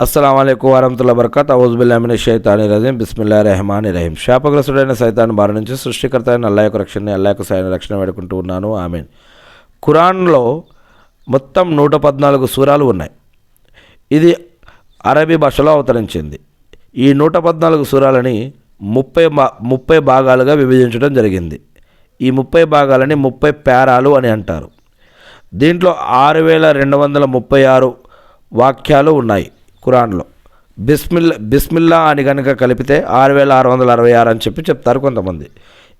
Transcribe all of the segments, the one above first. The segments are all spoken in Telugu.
అస్సలం అయికు వరహతుల్లా బర్కత్ అవుజుబుల్లామిన షైతాని రజీం బిస్మిల్లా రెహమాన్ రహీం శాపగ్రస్తుడైన సైతాన్ బారి నుంచి సృష్టికర్త అయిన అల్లా యొక్క రక్షణని అల్లా యొక్క సైన రక్షణ వేడుకుంటూ ఉన్నాను. ఆమె ఖురాన్లో మొత్తం నూట పద్నాలుగు సూరాలు ఉన్నాయి. ఇది అరబీ భాషలో అవతరించింది. ఈ నూట పద్నాలుగు సూరాలని ముప్పై బా ముప్పై భాగాలుగా విభజించడం జరిగింది. ఈ ముప్పై భాగాలని ముప్పై పేరాలు అని అంటారు. దీంట్లో ఆరు వేల రెండు వందల ముప్పై ఆరు వాక్యాలు ఉన్నాయి. ఖురాన్లో. బిస్మిల్ బిస్మిల్లా అని కనుక కలిపితే ఆరు వేల ఆరు వందల అరవై ఆరు అని చెప్పి చెప్తారు కొంతమంది.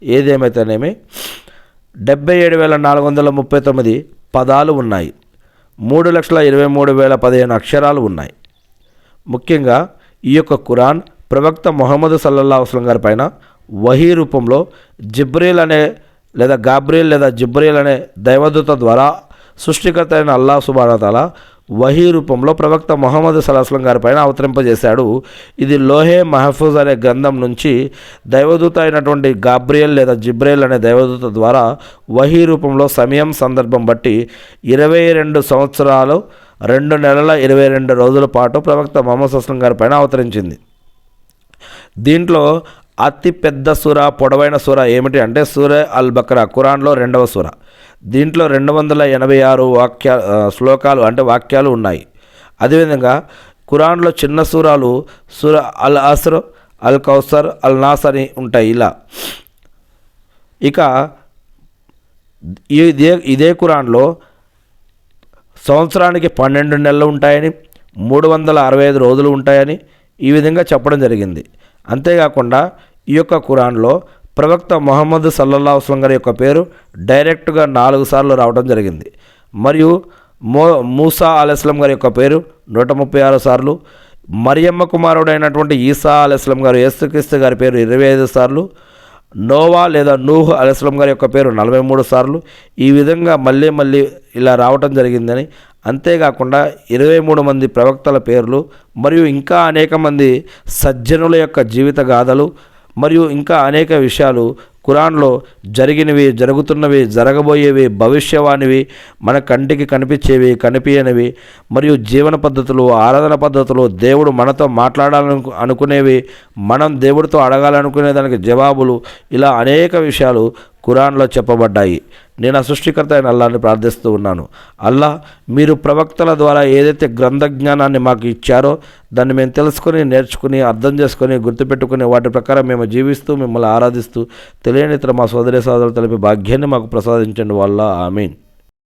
ఏదేమైతేనేమి? డెబ్బై ఏడు వేల నాలుగు వందల ముప్పై తొమ్మిది పదాలు ఉన్నాయి. మూడు లక్షల ఇరవై మూడు వేల పదిహేను అక్షరాలు ఉన్నాయి. ముఖ్యంగా ఈ యొక్క ఖురాన్ ప్రవక్త మొహమ్మద్ సల్లల్లా వస్లం గారి పైన వహీ రూపంలో జిబ్రీల్ అనే లేదా గాబ్రియల్ లేదా జిబ్రీల్ అనే దైవదూత ద్వారా సృష్టికర్త అయిన అల్లా సుబానతాల వహీ రూపంలో ప్రవక్త మొహమ్మద్ సలాస్లం గారి పైన అవతరింపజేశాడు ఇది లోహే మహఫూజ్ అనే గ్రంథం నుంచి దైవదూత అయినటువంటి గాబ్రియల్ లేదా జిబ్రేల్ అనే దైవదూత ద్వారా వహీ రూపంలో సమయం సందర్భం బట్టి ఇరవై రెండు సంవత్సరాలు రెండు నెలల ఇరవై రెండు రోజుల పాటు ప్రవక్త మొహమ్మద్ అస్లం గారి పైన అవతరించింది. దీంట్లో అతి పెద్ద సూర పొడవైన సూర ఏమిటి అంటే సూర అల్ బక్రా ఖురాన్లో రెండవ సూర. దీంట్లో రెండు వందల ఎనభై ఆరు వాక్య శ్లోకాలు అంటే వాక్యాలు ఉన్నాయి. అదేవిధంగా ఖురాన్లో చిన్న సూరాలు సూర అల్ అస్ర్ అల్ కౌసర్ అల్ నాస్ అని ఉంటాయి ఇలా. ఇక ఇదే ఇదే ఖురాన్లో సంవత్సరానికి పన్నెండు నెలలు ఉంటాయని మూడు వందల అరవై ఐదు రోజులు ఉంటాయని ఈ విధంగా చెప్పడం జరిగింది. అంతేకాకుండా ఈ యొక్క ఖురాన్లో ప్రవక్త మొహమ్మద్ సల్లల్లా అస్లం గారి యొక్క పేరు డైరెక్ట్గా నాలుగు సార్లు రావడం జరిగింది. మరియు మో మూసా అలెస్లం గారి యొక్క పేరు నూట ముప్పై ఆరు సార్లు మరియమ్మ కుమారుడైనటువంటి ఈసా అలెస్లం గారు యేసుక్రీస్తు గారి పేరు ఇరవై ఐదు సార్లు నోవా లేదా నూహ్ అలెస్లం గారి యొక్క పేరు నలభై మూడు సార్లు ఈ విధంగా మళ్ళీ మళ్ళీ ఇలా రావటం జరిగిందని అంతేకాకుండా ఇరవై మూడు మంది ప్రవక్తల పేర్లు మరియు ఇంకా అనేక మంది సజ్జనుల యొక్క జీవిత గాథలు మరియు ఇంకా అనేక విషయాలు ఖురాన్లో జరిగినవి జరుగుతున్నవి జరగబోయేవి భవిష్యవాణివి మన కంటికి కనిపించేవి కనిపించనివి మరియు జీవన పద్ధతులు ఆరాధన పద్ధతులు దేవుడు మనతో మాట్లాడాలను అనుకునేవి మనం దేవుడితో అడగాలనుకునే దానికి జవాబులు ఇలా అనేక విషయాలు ఖురాన్లో చెప్పబడ్డాయి. నేను ఆ సృష్టికర్త అయిన అల్లాని ప్రార్థిస్తూ ఉన్నాను. అల్లా మీరు ప్రవక్తల ద్వారా ఏదైతే గ్రంథ జ్ఞానాన్ని మాకు ఇచ్చారో దాన్ని మేము తెలుసుకొని నేర్చుకుని అర్థం చేసుకొని గుర్తుపెట్టుకుని వాటి ప్రకారం మేము జీవిస్తూ మిమ్మల్ని ఆరాధిస్తూ తెలియని ఇతర మా సోదరి సోదరులు తెలిపి భాగ్యాన్ని మాకు ప్రసాదించండి వల్ల ఆమెన్.